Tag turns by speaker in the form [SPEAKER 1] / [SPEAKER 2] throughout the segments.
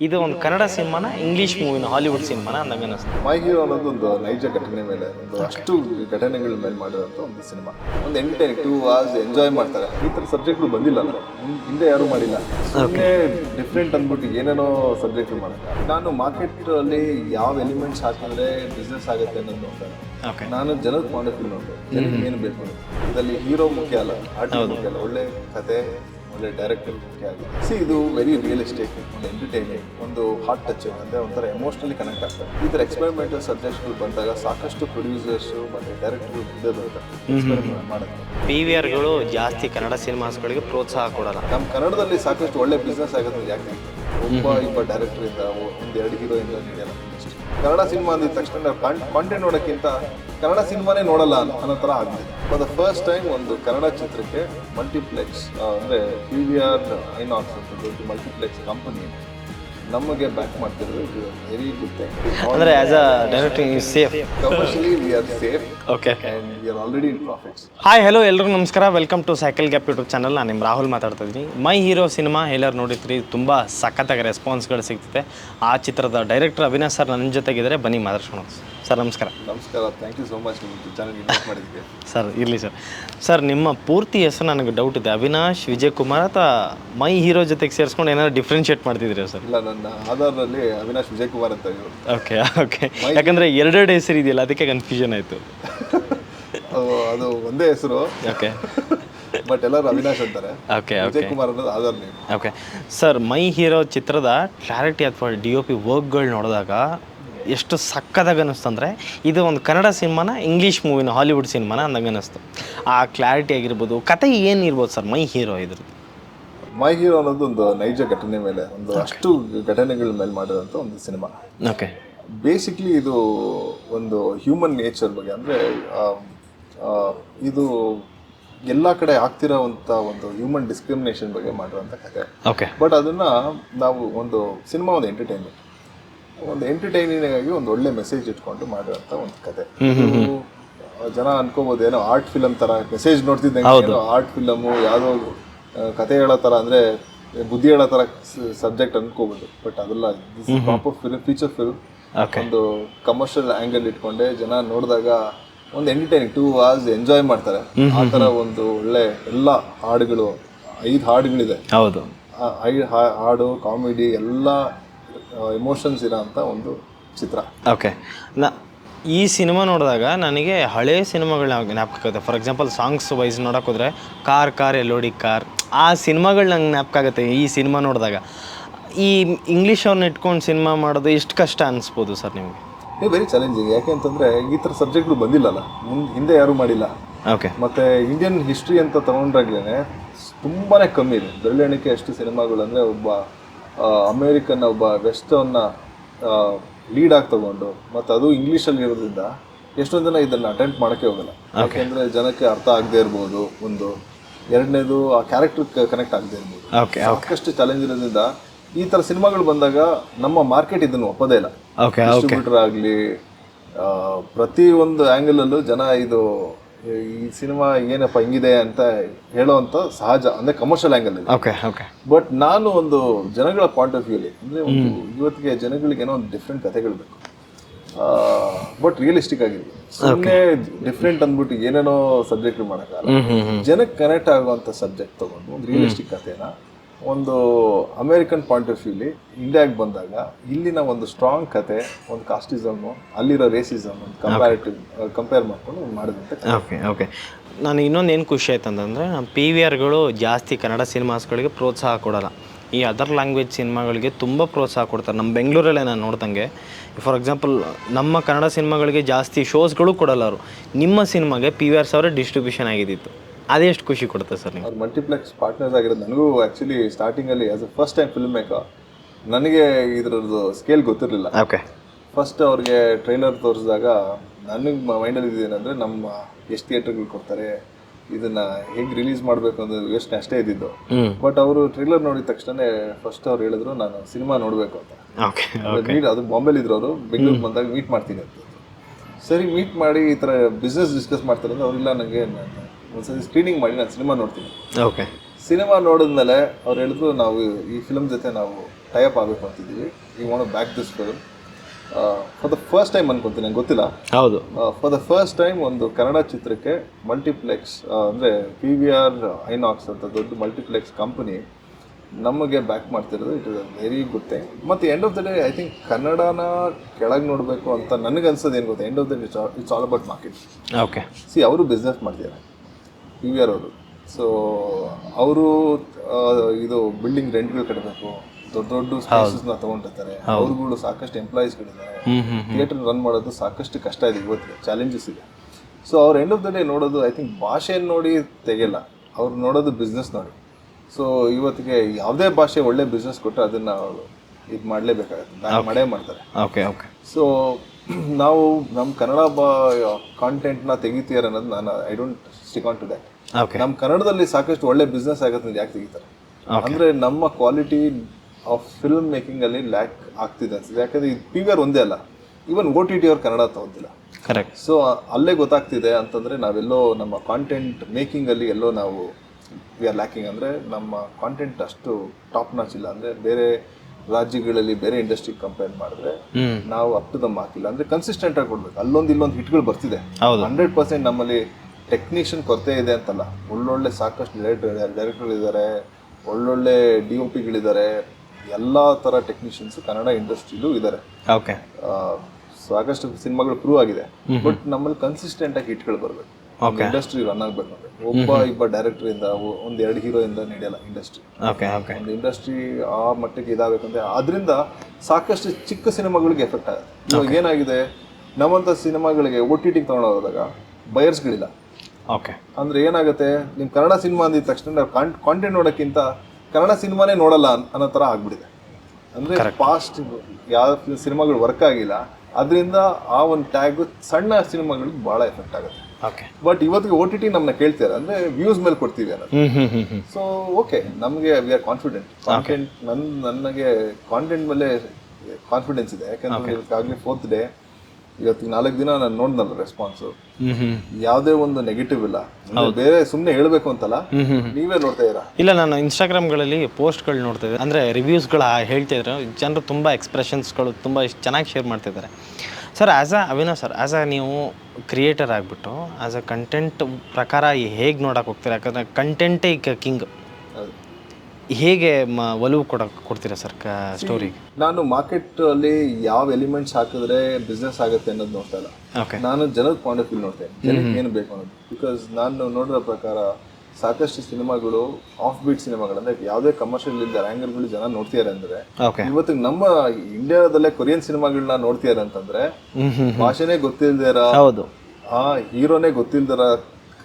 [SPEAKER 1] ಇದು ಒಂದು ಕನ್ನಡ ಸಿನಿಮಾನ ಇಂಗ್ಲಿಷ್ ಮೂವಿನ ಹಾಲಿವುಡ್ ಸಿನಿಮಾನ ಅಂದಂಗೆ ಅನಿಸ್ತು.
[SPEAKER 2] ಮೈ ಹೀರೋ ಅನ್ನೋದು ಒಂದು ನೈಜ ಘಟನೆ ಮೇಲೆ ಒಂದು ಅಷ್ಟು ಘಟನೆಗಳ ಮೇಲೆ ಮಾಡಿರೋಂಥ ಒಂದು ಸಿನಿಮಾ. ಒಂದು ಎಂಟರ್ಟೈನ್ ಟೂ ಅವರ್ಸ್ ಎಂಜಾಯ್ ಮಾಡ್ತಾರೆ. ಈ ಥರ ಸಬ್ಜೆಕ್ಟ್ಗಳು ಬಂದಿಲ್ಲ ಅಂದ್ರೆ ಹಿಂದೆ ಯಾರೂ ಮಾಡಿಲ್ಲ. ಸುಮ್ಮನೆ ಡಿಫ್ರೆಂಟ್ ಅಂದ್ಬಿಟ್ಟು ಏನೇನೋ ಸಬ್ಜೆಕ್ಟ್ ಮಾಡ್ತಾರೆ ನಾನು ಮಾರ್ಕೆಟಲ್ಲಿ ಯಾವ ಎಲಿಮೆಂಟ್ಸ್ ಹಾಕಿದ್ರೆ ಬಿಸ್ನೆಸ್ ಆಗುತ್ತೆ ಅನ್ನೋದು ನೋಡ್ತಾರೆ ನಾನು ಜನಕ್ಕೆ ಪಾಯಿಂಟ್ ಆಫ್ ವ್ಯೂ ನೋಡ್ದೆ. ಜನಕ್ಕೆ ಏನು ಬೇಕು ಇದರಲ್ಲಿ ಹೀರೋ ಮುಖ್ಯ ಅಲ್ಲ ಆಟ ಮುಖ್ಯ ಅಲ್ಲ. ಒಳ್ಳೆ ಕತೆ ಒಳ್ಳೆ ಡೈರೆಕ್ಟರ್ ಮುಖ್ಯ ಆಗಿದೆ ಸಿ ಇದು ವೆರಿ ರಿಯಲ್ ಎಸ್ಟೇಟ್ ಒಂದು ಎಂಟರ್ಟೈನಿಂಗ್ ಒಂದು ಹಾರ್ಟ್ ಟಚಿಂಗ್ ಅಂದರೆ ಒಂಥರ ಎಮೋಷ್ನಲಿ ಕನೆಕ್ಟ್ ಆಗ್ತದೆ. ಈ ಥರ ಎಕ್ಸ್ಪೆರಿಮೆಂಟಲ್ ಸಬ್ಜೆಕ್ಟ್ಗಳು ಬಂದಾಗ ಸಾಕಷ್ಟು ಪ್ರೊಡ್ಯೂಸರ್ಸು ಮತ್ತು ಡೈರೆಕ್ಟರ್ಗಳು ಮುಂದೆ ಬರುತ್ತೆ ಮಾಡುತ್ತೆ
[SPEAKER 1] ಪಿ ವಿ ಆರ್ಗಳು ಜಾಸ್ತಿ ಕನ್ನಡ ಸಿನಿಮಾಸ್ಗಳಿಗೆ ಪ್ರೋತ್ಸಾಹ ಕೊಡಲ್ಲ.
[SPEAKER 2] ನಮ್ಮ ಕನ್ನಡದಲ್ಲಿ ಸಾಕಷ್ಟು ಒಳ್ಳೆ ಬಿಸ್ನೆಸ್ ಆಗುತ್ತೆ ಯಾಕೆ? ಒಬ್ಬ ಇಬ್ಬ ಡೈರೆಕ್ಟರ್ ಇಂದ ಒಂದು ಎರಡು ಹೀರೋ ಇಂದ ನಡೆಯಲ್ಲ industry. ಕನ್ನಡ ಸಿನಿಮಾ ಅಂದಿದ ತಕ್ಷಣ ಕಾಂಟೆಂಟ್ ನೋಡೋಕ್ಕಿಂತ ಕನ್ನಡ ಸಿನಿಮಾನೇ ನೋಡಲ್ಲ ಅನ್ನೋ ಥರ ಆಗಿದೆ ಫಾರ್ ದ ಫಸ್ಟ್ ಟೈಮ್ ಒಂದು ಕನ್ನಡ ಚಿತ್ರಕ್ಕೆ ಮಲ್ಟಿಪ್ಲೆಕ್ಸ್ ಅಂದರೆ ಪಿ ವಿ ಆರ್ ಐನಾಕ್ಸ್ ಅಂತ ಮಲ್ಟಿಪ್ಲೆಕ್ಸ್ ಕಂಪನಿ ನಮಗೆ ಬ್ಯಾಕ್ ಮಾಡ್ತಿದ್ರು ಇದು ವೆರಿ ಗುಡ್ ಥಿಂಗ್
[SPEAKER 1] ಅಂದರೆ as a directing is safe
[SPEAKER 2] commercially we are safe
[SPEAKER 1] okay
[SPEAKER 2] and we are already in profits
[SPEAKER 1] hi hello ಎಲ್ಲರಿಗೂ ನಮಸ್ಕಾರ. Welcome to cycle gap YouTube channel ನಾನು ನಿಮ್ಮ ರಾಹುಲ್ ಮಾತಾಡ್ತಾ ಇದ್ದೀನಿ ಮೈ ಹೀರೋ ಸಿನಿಮಾ ಎಲ್ಲರೂ ನೋಡಿದ್ರಿ ತುಂಬ ಸಖತ್ತಾಗಿ ರೆಸ್ಪಾನ್ಸ್ಗಳು ಸಿಗ್ತಿದೆ. ಆ ಚಿತ್ರದ ಡೈರೆಕ್ಟರ್ ಅವಿನಾಶ್ ಸರ್ ನನ್ನ ಜೊತೆಗಿದ್ದಾರೆ. ಬನ್ನಿ ಮಾತಾಡ್ಸೋಣ. ಸರ್ ನಮಸ್ಕಾರ.
[SPEAKER 2] ನಮಸ್ಕಾರ ಥ್ಯಾಂಕ್ ಯು ಸೋ ಮಚ್ ನಿಮ್ಮ ಚಾನಲ್ ಇನ್ವೈಟ್ ಮಾಡಿದ್ದಕ್ಕೆ.
[SPEAKER 1] ಸರ್ ಇರಲಿ ಸರ್. ಸರ್ ನಿಮ್ಮ ಪೂರ್ತಿ ಹೆಸರು ನನಗೆ ಡೌಟ್ ಇದೆ. ಅವಿನಾಶ್ ವಿಜಯ್ ಕುಮಾರ್ ಅಥವಾ ಮೈ ಹೀರೋ ಜೊತೆಗೆ ಸೇರಿಸ್ಕೊಂಡು ಏನಾದ್ರು ಡಿಫ್ರೆನ್ಷಿಯೇಟ್ ಮಾಡ್ತಿದ್ದೀರಾ ಸರ್?
[SPEAKER 2] ಇಲ್ಲ ನನ್ನ ಆಧಾರ್ನಲ್ಲಿ ಅವಿನಾಶ್ ವಿಜಯ್ ಕುಮಾರ್ ಅಂತ ಇವರು.
[SPEAKER 1] Okay okay. ಯಾಕಂದರೆ ಎರಡೆರಡು ಹೆಸರು ಇದೆಯಲ್ಲ ಅದಕ್ಕೆ ಕನ್ಫ್ಯೂಷನ್ ಆಯಿತು.
[SPEAKER 2] ಅದು ಅದು ಒಂದೇ ಹೆಸರು.
[SPEAKER 1] ಓಕೆ.
[SPEAKER 2] ಬಟ್ ಎಲ್ಲರೂ ಅವಿನಾಶ್ ಅಂತಾರೆ.
[SPEAKER 1] ಓಕೆ
[SPEAKER 2] ವಿಜಯ್ ಕುಮಾರ್ ಅನ್ನೋದು Aadhaar name.
[SPEAKER 1] Okay. Sir my hero ಚಿತ್ರದ ಕ್ಲಾರಿಟಿ ಅಥವಾ ಡಿ ಒ ಪಿ ವರ್ಕ್ಗಳು ನೋಡಿದಾಗ ಎಷ್ಟು ಸಕ್ಕದಾಗ ಅಂದರೆ ಇದು ಒಂದು ಕನ್ನಡ ಸಿನಿಮಾನ ಇಂಗ್ಲೀಷ್ ಮೂವಿನ ಹಾಲಿವುಡ್ ಸಿನಿಮಾನ ಅಂದಂಗೆ ಅನ್ನಿಸ್ತು. ಆ ಕ್ಲಾರಿಟಿ ಆಗಿರ್ಬೋದು ಕತೆ ಏನಿರ್ಬೋದು ಸರ್ ಮೈ ಹೀರೋ ಇದ್ರದ್ದು?
[SPEAKER 2] ಮೈ ಹೀರೋ ಅನ್ನೋದು ಒಂದು ನೈಜ ಘಟನೆ ಮೇಲೆ ಒಂದು ಅಷ್ಟು ಘಟನೆಗಳ ಮೇಲೆ ಮಾಡಿದಂಥ ಒಂದು ಸಿನಿಮಾ.
[SPEAKER 1] ಓಕೆ
[SPEAKER 2] ಬೇಸಿಕ್ಲಿ ಇದು ಒಂದು ಹ್ಯೂಮನ್ ನೇಚರ್ ಬಗ್ಗೆ ಅಂದರೆ ಇದು ಎಲ್ಲ ಕಡೆ ಆಗ್ತಿರೋವಂಥ ಒಂದು ಹ್ಯೂಮನ್ ಡಿಸ್ಕ್ರಿಮಿನೇಷನ್ ಬಗ್ಗೆ ಮಾಡಿರೋಂಥ ಕತೆ
[SPEAKER 1] ಓಕೆ
[SPEAKER 2] ಬಟ್ ಅದನ್ನು ನಾವು ಒಂದು ಸಿನಿಮಾ ಒಂದು ಎಂಟರ್ಟೈನ್ಮೆಂಟ್ ಒಂದು ಎಂಟರ್ಟೈನಿಂಗ್ ಆಗಿ ಒಂದು ಒಳ್ಳೆ ಮೆಸೇಜ್ ಇಟ್ಕೊಂಡು ಮಾಡಿರೋಂಥ ಒಂದು ಕತೆ. ಜನ ಅನ್ಕೋಬಹುದು ಏನೋ ಆರ್ಟ್ ಫಿಲಮ್ ತರ ಮೆಸೇಜ್ ನೋಡ್ತಿದ್ದಂಗೆ ಆರ್ಟ್ ಫಿಲಮ್ ಯಾವುದೋ ಕತೆ ಹೇಳೋ ತರ ಅಂದ್ರೆ ಬುದ್ಧಿ ಹೇಳೋ ತರ ಸಬ್ಜೆಕ್ಟ್ ಅನ್ಕೋಬಹುದು ಬಟ್ ಅದೆಲ್ಲ ಪ್ರಾಪರ್ ಫಿಲ್ಮ್ ಫೀಚರ್ ಫಿಲ್ಮ್ ಒಂದು ಕಮರ್ಷಿಯಲ್ ಆಂಗಲ್ ಇಟ್ಕೊಂಡೆ ಜನ ನೋಡಿದಾಗ ಒಂದು ಎಂಟರ್ಟೈನಿಂಗ್ ಟೂ ಅವರ್ಸ್ ಎಂಜಾಯ್ ಮಾಡ್ತಾರೆ. ಆ ತರ ಒಂದು ಒಳ್ಳೆ ಎಲ್ಲ ಹಾಡುಗಳು ಐದು ಹಾಡುಗಳಿದೆ.
[SPEAKER 1] ಹೌದು.
[SPEAKER 2] ಆ ಐ- ಹಾಡು ಕಾಮಿಡಿ ಎಲ್ಲ ಎಮೋಷನ್ಸ್ ಇರೋಂಥ ಒಂದು ಚಿತ್ರ.
[SPEAKER 1] ಓಕೆ ನಾ ಈ ಸಿನಿಮಾ ನೋಡಿದಾಗ ನನಗೆ ಹಳೆ ಸಿನಿಮಾಗಳ ಜ್ಞಾಪಕ ಫಾರ್ ಎಕ್ಸಾಂಪಲ್ ಸಾಂಗ್ಸ್ ವೈಸ್ ನೋಡೋಕೆ ಹೋದ್ರೆ ಕಾರ್ ಕಾರ್ ಎಲ್ಲೋಡಿ ಕಾರ್ ಆ ಸಿನಿಮಾಗಳು ನಂಗೆ ಜ್ಞಾಪಕ ಆಗುತ್ತೆ ಈ ಸಿನಿಮಾ ನೋಡಿದಾಗ. ಈ ಇಂಗ್ಲೀಷ್ ಅವ್ರನ್ನ ಇಟ್ಕೊಂಡು ಸಿನಿಮಾ ಮಾಡೋದು ಎಷ್ಟು ಕಷ್ಟ ಅನಿಸ್ಬೋದು ಸರ್ ನಿಮಗೆ?
[SPEAKER 2] ಇದು ವೆರಿ ಚಾಲೆಂಜಿಂಗ್ ಯಾಕೆ ಅಂತಂದರೆ ಈ ಥರ ಸಬ್ಜೆಕ್ಟ್ಗಳು ಬಂದಿಲ್ಲಲ್ಲ. ಮುಂದೆ ಹಿಂದೆ ಯಾರೂ ಮಾಡಿಲ್ಲ.
[SPEAKER 1] ಓಕೆ
[SPEAKER 2] ಮತ್ತು ಇಂಡಿಯನ್ ಹಿಸ್ಟ್ರಿ ಅಂತ ತೊಗೊಂಡ್ರಾಗ್ಲೇ ತುಂಬಾ ಕಮ್ಮಿ ಇದೆ. ಬೆರಳೆಣಿಕೆ ಅಷ್ಟು ಸಿನಿಮಾಗಳು ಅಂದರೆ ಒಬ್ಬ ಅಮೇರಿಕನ್ ಒಬ್ಬ ವೆಸ್ಟರ್ನ್ನ ಲೀಡ್ ಆಗಿ ತಗೊಂಡು ಮತ್ತು ಅದು ಇಂಗ್ಲೀಷಲ್ಲಿ ಇರೋದ್ರಿಂದ ಎಷ್ಟೊಂದು ಜನ ಇದನ್ನು ಅಟೆಂಪ್ಟ್ ಮಾಡೋಕ್ಕೆ ಹೋಗಲ್ಲ. ಯಾಕೆಂದರೆ ಜನಕ್ಕೆ ಅರ್ಥ ಆಗದೆ ಇರ್ಬೋದು ಒಂದು. ಎರಡನೇದು ಆ ಕ್ಯಾರೆಕ್ಟರ್ ಕನೆಕ್ಟ್ ಆಗದೆ ಇರ್ಬೋದು. ಸಾಕಷ್ಟು ಚಾಲೆಂಜ್ ಇರೋದ್ರಿಂದ ಈ ಥರ ಸಿನಿಮಾಗಳು ಬಂದಾಗ ನಮ್ಮ ಮಾರ್ಕೆಟ್ ಇದನ್ನು ಒಪ್ಪದೇ ಇಲ್ಲ. ಡಿಸ್ಟ್ರಿಬ್ಯೂಟರ್ ಆಗಲಿ ಪ್ರತಿ ಒಂದು ಆ್ಯಂಗಲಲ್ಲೂ ಜನ ಇದು ಈ ಸಿನಿಮಾ ಏನಪ್ಪ ಹಿಂಗಿದೆ ಅಂತ ಹೇಳೋವಂಥ ಸಹಜ ಅಂದರೆ commercial angle
[SPEAKER 1] okay okay
[SPEAKER 2] but ನಾನು ಒಂದು ಜನಗಳ ಪಾಯಿಂಟ್ ಆಫ್ ವ್ಯೂಲಿ ಅಂದರೆ ಒಂದು ಇವತ್ತಿಗೆ ಜನಗಳಿಗೆ ಏನೋ ಒಂದು ಡಿಫ್ರೆಂಟ್ ಕಥೆಗಳು ಬೇಕು. ಬಟ್ ರಿಯಲಿಸ್ಟಿಕ್ ಆಗಿರ್ಬೇಕು ಸುಮ್ಮನೆ ಡಿಫ್ರೆಂಟ್ ಅಂದ್ಬಿಟ್ಟು ಏನೇನೋ ಸಬ್ಜೆಕ್ಟ್
[SPEAKER 1] ಹ್ಞೂ
[SPEAKER 2] ಜನಕ್ಕೆ ಕನೆಕ್ಟ್ ಆಗುವಂಥ ಸಬ್ಜೆಕ್ಟ್ ತಗೊಂಡು ಒಂದು ರಿಯಲಿಸ್ಟಿಕ್ ಕಥೆನ ಒಂದು ಅಮೇರಿಕನ್ ಪಾಯಿಂಟ್ ಆಫ್ ವ್ಯೂಲಿ ಇಂಡಿಯಾಗೆ ಬಂದಾಗ ಇಲ್ಲಿನ ಒಂದು ಸ್ಟ್ರಾಂಗ್ ಕತೆ ಒಂದು ಕಾಸ್ಟಿಸಮ್ಮು ಅಲ್ಲಿರೋ ರೇಸಿಸಮ್ ಒಂದು ಕಂಪ್ಯಾರಿಟಿವ್ ಕಂಪೇರ್ ಮಾಡ್ಕೊಂಡು ಮಾಡಿದಂತೆ
[SPEAKER 1] ಓಕೆ ಓಕೆ ನಾನು ಇನ್ನೊಂದು ಏನು ಖುಷಿ ಆಯ್ತು ಅಂತಂದರೆ ಪಿ ವಿ ಆರ್ಗಳು ಜಾಸ್ತಿ ಕನ್ನಡ ಸಿನಿಮಾಸ್ಗಳಿಗೆ ಪ್ರೋತ್ಸಾಹ ಕೊಡೋಲ್ಲ. ಈ ಅದರ್ ಲ್ಯಾಂಗ್ವೇಜ್ ಸಿನಿಮಾಗಳಿಗೆ ತುಂಬ ಪ್ರೋತ್ಸಾಹ ಕೊಡ್ತಾರೆ. ನಮ್ಮ ಬೆಂಗಳೂರಲ್ಲೇ ನಾನು ನೋಡ್ದಂಗೆ ಫಾರ್ ಎಕ್ಸಾಂಪಲ್ ನಮ್ಮ ಕನ್ನಡ ಸಿನಿಮಾಗಳಿಗೆ ಜಾಸ್ತಿ ಶೋಸ್ಗಳು ಕೊಡಲ್ಲ ಅವರು. ನಿಮ್ಮ ಸಿನಿಮಾಗೆ ಪಿ ವಿ ಆರ್ ಸಾವಿರ ಡಿಸ್ಟ್ರಿಬ್ಯೂಷನ್ ಆಗಿದ್ದಿತ್ತು ಅದೆಷ್ಟು ಖುಷಿ ಕೊಡುತ್ತೆ ಸರ್ ನೀವು
[SPEAKER 2] ಅವ್ರು ಮಲ್ಟಿಪ್ಲೆಕ್ಸ್ ಪಾರ್ಟ್ನರ್ಸ್ ಆಗಿರೋದು ನನಗೂ ಆ್ಯಕ್ಚುಲಿ ಸ್ಟಾರ್ಟಿಂಗಲ್ಲಿ as a first time film maker ನನಗೆ ಇದರದ್ದು ಸ್ಕೇಲ್ ಗೊತ್ತಿರಲಿಲ್ಲ.
[SPEAKER 1] ಓಕೆ
[SPEAKER 2] ಫಸ್ಟ್ ಅವ್ರಿಗೆ ಟ್ರೈಲರ್ ತೋರಿಸಿದಾಗ ನನಗೆ ಮೈಂಡಲ್ಲಿ ಇದೇನೆಂದರೆ ನಮ್ಮ ಎಷ್ಟು ಥಿಯೇಟರ್ಗಳು ಕೊಡ್ತಾರೆ ಇದನ್ನ ಹೇಗೆ ರಿಲೀಸ್ ಮಾಡಬೇಕು ಅನ್ನೋದು ಯೋಚನೆ ಅಷ್ಟೇ ಇದ್ದಿದ್ದು. ಬಟ್ ಅವರು ಟ್ರೈಲರ್ ನೋಡಿದ ತಕ್ಷಣ ಫಸ್ಟ್ ಅವ್ರು ಹೇಳಿದ್ರು ನಾನು ಸಿನಿಮಾ ನೋಡಬೇಕು ಅಂತ.
[SPEAKER 1] ಓಕೆ
[SPEAKER 2] ಮೀಟ್ ಅದು ಬಾಂಬೆಲಿ ಇದ್ರು ಅವರು ಬೆಂಗಳೂರು ಬಂದಾಗ ಮೀಟ್ ಮಾಡ್ತೀನಿ ಅಂತ. ಸರಿ ಮೀಟ್ ಮಾಡಿ ಈ ಥರ ಬಿಸ್ನೆಸ್ ಡಿಸ್ಕಸ್ ಮಾಡ್ತಾರೆ ಅಂದರೆ ಅವರಿಲ್ಲ ನನಗೆ ಒಂದ್ಸತಿ ಸ್ಕ್ರೀನಿಂಗ್ ಮಾಡಿ ನಾನು ಸಿನಿಮಾ ನೋಡ್ತೀನಿ.
[SPEAKER 1] ಓಕೆ
[SPEAKER 2] ಸಿನಿಮಾ ನೋಡಿದ್ಮೇಲೆ ಅವ್ರು ಹೇಳಿದ್ರು ನಾವು ಈ ಫಿಲ್ಮ್ ಜೊತೆ ನಾವು ಟೈಪ್ ಆಗಬೇಕು ಅಂತಿದ್ದೀವಿ. ಈ want back this film for the first time ಅನ್ಕೊಂತೀನಿ ನಂಗೆ ಗೊತ್ತಿಲ್ಲ.
[SPEAKER 1] ಹೌದು.
[SPEAKER 2] ಫಾರ್ ದ ಫಸ್ಟ್ ಟೈಮ್ ಒಂದು ಕನ್ನಡ ಚಿತ್ರಕ್ಕೆ ಮಲ್ಟಿಪ್ಲೆಕ್ಸ್ ಅಂದರೆ ಪಿ ವಿ ಆರ್ ಐನಾಕ್ಸ್ ಅಂತ ದೊಡ್ಡ ಮಲ್ಟಿಪ್ಲೆಕ್ಸ್ ಕಂಪನಿ ನಮಗೆ ಬ್ಯಾಕ್ ಮಾಡ್ತಿರೋದು. It is a very good thing ಮತ್ತು end of the day I think ಕನ್ನಡನ ಕೆಳಗೆ ನೋಡಬೇಕು ಅಂತ ನನಗೆ ಅನ್ಸೋದು ಏನು ಗೊತ್ತಾ? End of the day it's all about market
[SPEAKER 1] okay
[SPEAKER 2] see ಅವರು ಬಿಸ್ನೆಸ್ ಮಾಡ್ತಿದ್ದಾರೆ. ಪಿ ವಿ ಆರ್ ಅವರು. ಸೊ ಅವರು ಇದು ಬಿಲ್ಡಿಂಗ್ ರೆಂಟ್ಗಳು ಕಟ್ಟಬೇಕು ದೊಡ್ಡ ದೊಡ್ಡ ಸ್ಪೇಸಸ್ನ ತಗೊಂಡಿರ್ತಾರೆ. ಅವ್ರುಗಳು ಸಾಕಷ್ಟು ಎಂಪ್ಲಾಯೀಸ್ಗಳಿದ್ದಾರೆ ಥಿಯೇಟರ್ ರನ್ ಮಾಡೋದು ಸಾಕಷ್ಟು ಕಷ್ಟ ಇದೆ ಇವತ್ತಿಗೆ. ಚಾಲೆಂಜಸ್ ಇದೆ. ಸೊ ಅವ್ರ ಎಂಡ್ ಆಫ್ ದ ಡೇ ನೋಡೋದು ಐ ಥಿಂಕ್ ಭಾಷೆಯನ್ನು ನೋಡಿ ತೆಗೆಯಲ್ಲ. ಅವ್ರು ನೋಡೋದು ಬಿಸ್ನೆಸ್ ನೋಡಿ. ಸೊ ಇವತ್ತಿಗೆ ಯಾವುದೇ ಭಾಷೆ ಒಳ್ಳೆ ಬಿಸ್ನೆಸ್ ಕೊಟ್ಟರೆ ಅದನ್ನು ಅವರು ಇದು ಮಾಡಲೇಬೇಕಾಗುತ್ತೆ. ನಾನು ಮಾಡೇ ಮಾಡ್ತಾರೆ.
[SPEAKER 1] ಓಕೆ ಓಕೆ
[SPEAKER 2] ಸೊ ನಾವು ನಮ್ಮ ಕನ್ನಡ ಬಾ ಕಾಂಟೆಂಟ್ನ ತೆಗಿತೀಯರ್ ಅನ್ನೋದು ನಾನು I don't stick on to that ನಮ್ಮ ಕನ್ನಡದಲ್ಲಿ ಸಾಕಷ್ಟು ಒಳ್ಳೆ ಬಿಸ್ನೆಸ್ ಆಗುತ್ತೆ ಅಂತ ಯಾಕೆ ತೆಗಿತಾರೆ? ಅಂದ್ರೆ ನಮ್ಮ ಕ್ವಾಲಿಟಿ ಆಫ್ ಫಿಲ್ಮ್ ಮೇಕಿಂಗ್ ಅಲ್ಲಿ ಲ್ಯಾಕ್ ಆಗ್ತಿದೆ ಅನ್ಸುತ್ತೆ. ಯಾಕಂದ್ರೆ ಇದು ಪಿ ವಿ ಆರ್ ಒಂದೇ ಅಲ್ಲ. ಈವನ್ ಓ ಟಿ ಟಿ ಅವ್ರು ಕನ್ನಡ ತಗೊಂಡಿಲ್ಲ
[SPEAKER 1] ಕರೆಕ್ಟ್
[SPEAKER 2] ಸೊ ಅಲ್ಲೇ ಗೊತ್ತಾಗ್ತಿದೆ ಅಂತಂದ್ರೆ ನಾವೆಲ್ಲೋ ನಮ್ಮ ಕಾಂಟೆಂಟ್ ಮೇಕಿಂಗಲ್ಲಿ ಎಲ್ಲೋ ನಾವು ವಿ ಆರ್ ಲ್ಯಾಕಿಂಗ್ ಅಂದ್ರೆ ನಮ್ಮ ಕಾಂಟೆಂಟ್ ಅಷ್ಟು ಟಾಪ್ ನಾಚ್ ಇಲ್ಲ. ಅಂದ್ರೆ ಬೇರೆ ರಾಜ್ಯಗಳಲ್ಲಿ ಬೇರೆ ಇಂಡಸ್ಟ್ರಿ ಕಂಪೇರ್ ಮಾಡಿದ್ರೆ ನಾವು ಅಪ್ ಟು ದಮ್ ಹಾಕಿಲ್ಲ ಅಂದ್ರೆ ಕನ್ಸಿಸ್ಟೆಂಟ್ ಆಗಿ ಕೊಡ್ಬೇಕು. ಅಲ್ಲೊಂದು ಇಲ್ಲೊಂದು ಹಿಟ್ಗಳು ಬರ್ತಿದೆ. ಹಂಡ್ರೆಡ್ ಪರ್ಸೆಂಟ್ ನಮ್ಮಲ್ಲಿ ಟೆಕ್ನಿಷಿಯನ್ ಕೊರತೆ ಇದೆ ಅಂತಲ್ಲ. ಒಳ್ಳೊಳ್ಳೆ ಸಾಕಷ್ಟು ಡೈರೆಕ್ಟರ್ ಡೈರೆಕ್ಟರ್ಗಳಿದ್ದಾರೆ ಒಳ್ಳೊಳ್ಳೆ ಡಿ ಒ ಪಿಗಳಿದ್ದಾರೆ ಎಲ್ಲ ಥರ ಟೆಕ್ನಿಷಿಯನ್ಸ್ ಕನ್ನಡ ಇಂಡಸ್ಟ್ರಿಲೂ ಇದ್ದಾರೆ.
[SPEAKER 1] ಓಕೆ
[SPEAKER 2] ಸಾಕಷ್ಟು ಸಿನಿಮಾಗಳು ಪ್ರೂವ್ ಆಗಿದೆ. ಬಟ್ ನಮ್ಮಲ್ಲಿ ಕನ್ಸಿಸ್ಟೆಂಟ್ ಆಗಿ ಹಿಟ್ಗಳು ಬರಬೇಕು. ಇಂಡಸ್ಟ್ರಿ ರನ್ ಆಗ್ಬೇಕು ಅಂದ್ರೆ. ಒಬ್ಬ ಇಬ್ಬ ಡೈರೆಕ್ಟರ್ ಇಂದ ಒಂದ್ ಎರಡು ಹೀರೋ ಇಂದ ನಡೆಯಲ್ಲ ಇಂಡಸ್ಟ್ರಿ ಒಂದು ಇಂಡಸ್ಟ್ರಿ ಆ ಮಟ್ಟಕ್ಕೆ ಇದಾಗಬೇಕಂದ್ರೆ ಅದರಿಂದ ಸಾಕಷ್ಟು ಚಿಕ್ಕ ಸಿನಿಮಾಗಳಿಗೆ ಎಫೆಕ್ಟ್ ಆಗುತ್ತೆ. ಇವಾಗ ಏನಾಗಿದೆ? ನಮ್ಮಂತ ಸಿನಿಮಾಗಳಿಗೆ ಒ ಟಿ ಟಿಗೆ ತಗೊಂಡೋದಾಗ ಹೋದಾಗ ಬಯರ್ಸ್ಗಳಿಲ್ಲ
[SPEAKER 1] ಓಕೆ.
[SPEAKER 2] ಅಂದ್ರೆ ಏನಾಗುತ್ತೆ ನಿಮ್ಮ ಕನ್ನಡ ಸಿನಿಮಾ ಅಂದಿದ ತಕ್ಷಣ ನಾವು ಕಾಂಟೆಂಟ್ ನೋಡೋಕ್ಕಿಂತ ಕನ್ನಡ ಸಿನಿಮಾನೇ ನೋಡಲ್ಲ ಅನ್- ಅನ್ನೋ ಥರ ಆಗ್ಬಿಟ್ಟಿದೆ. ಅಂದ್ರೆ ಪಾಸ್ಟ್ ಯಾವ ಸಿನಿಮಾಗಳು ವರ್ಕ್ ಆಗಿಲ್ಲ ಅದರಿಂದ ಆ ಒಂದು ಟ್ಯಾಗ್ ಸಣ್ಣ ಸಿನಿಮಾಗಳಿಗೆ ಭಾಳ ಎಫೆಕ್ಟ್ ಆಗುತ್ತೆ.
[SPEAKER 1] ಓಕೆ.
[SPEAKER 2] ಬಟ್ ಇವತ್ತಿಗೆ ಓ ಟಿ ಟಿ ನಮ್ಮನ್ನ ಕೇಳ್ತಾರೆ ಅಂದ್ರೆ ವ್ಯೂಸ್ ಮೇಲೆ ಕೊಡ್ತೀವಿ ಅನ್ನೋದು ಸೊ ಓಕೆ ನಮಗೆ ವಿ ಆರ್ ಕಾನ್ಫಿಡೆಂಟ್ ಕಾಂಟೆಂಟ್ ನನ್ನ ನನಗೆ ಕಾಂಟೆಂಟ್ ಮೇಲೆ ಕಾನ್ಫಿಡೆನ್ಸ್ ಇದೆ. ಯಾಕಂದ್ರೆ ಆಗಲೇ ಫೋರ್ತ್ ಡೇ ಇವತ್ತಿಗೆ ನಾಲ್ಕು ದಿನ ನಾನು ನೋಡ್ದಲ್ಲ ರೆಸ್ಪಾನ್ಸ್ ಯಾವುದೇ ಒಂದು ನೆಗೆಟಿವ್ ಇಲ್ಲ. ಬೇರೆ ಸುಮ್ಮನೆ ಹೇಳಬೇಕು ಅಂತಲ್ಲ ನೀವೇ ನೋಡ್ತಾ ಇರ
[SPEAKER 1] ಇಲ್ಲ ನಾನು ಇನ್ಸ್ಟಾಗ್ರಾಮ್ಗಳಲ್ಲಿ ಪೋಸ್ಟ್ಗಳು ರಿವ್ಯೂಸ್ ಅಂದರೆ ರಿವ್ಯೂಸ್ಗಳು ಹೇಳ್ತಿದ್ರು ಜನರು ತುಂಬ ಎಕ್ಸ್ಪ್ರೆಷನ್ಸ್ಗಳು ತುಂಬ ಚೆನ್ನಾಗಿ ಶೇರ್ ಮಾಡ್ತಿದ್ದಾರೆ ಸರ್ ಆ್ಯಸ್ ಅ ಅವಿನಾವ್ ಸರ್ ಆ್ಯಸ್ ಅ ನೀವು ಕ್ರಿಯೇಟರ್ ಆಗಿಬಿಟ್ಟು ಆ್ಯಸ್ ಅ ಕಂಟೆಂಟ್ ಪ್ರಕಾರ ಹೇಗೆ ನೋಡೋಕೆ ಹೋಗ್ತೀರಾ? ಯಾಕಂದರೆ ಕಂಟೆಂಟೇ ಈಗ ಕಿಂಗ್. ಹೇಗೆ ಮ ಒಲವು ಕೊಡ ಕೊಡ್ತೀರಾ ಸರ್ ಸ್ಟೋರಿ ಸ್ಟೋರಿಗೆ
[SPEAKER 2] ನಾನು ಮಾರ್ಕೆಟ್ ಅಲ್ಲಿ ಯಾವ ಎಲಿಮೆಂಟ್ಸ್ ಹಾಕಿದ್ರೆ ಬಿಸ್ನೆಸ್ ಆಗುತ್ತೆ ಅನ್ನೋದು ನೋಡ್ತಾ ಇಲ್ಲ.
[SPEAKER 1] ಓಕೆ
[SPEAKER 2] ನಾನು ಜನದ ಪಾಯಿಂಟ್ ಆಫ್ ವ್ಯೂ ನೋಡ್ತೇನೆ. ಜನಕ್ಕೆ ಏನು ಬೇಕು ಅನ್ನೋದು. ಬಿಕಾಸ್ ನಾನು ನೋಡಿದ ಪ್ರಕಾರ ಸಾಕಷ್ಟು ಸಿನಿಮಾಗಳು ಆಫ್ ಬೀಟ್ ಸಿನಿಮಾಗಳು ಅಂದ್ರೆ ಯಾವುದೇ ಕಮರ್ಷಿಯಲ್ ಇಲ್ಲದ ರ್ಯಾಂಗಲ್ಗಳು ಜನ ನೋಡ್ತಿದ್ದಾರೆ ಅಂದ್ರೆ ಇವತ್ತು ನಮ್ಮ ಇಂಡಿಯಾದಲ್ಲೇ ಕೊರಿಯನ್ ಸಿನಿಮಾಗಳನ್ನ ನೋಡ್ತಿದ್ದಾರೆ ಅಂತಂದ್ರೆ ಭಾಷೆನೇ ಗೊತ್ತಿಲ್ದಿರ
[SPEAKER 1] ಹೌದು.
[SPEAKER 2] ಆ ಹೀರೋನೇ ಗೊತ್ತಿಲ್ದಿರ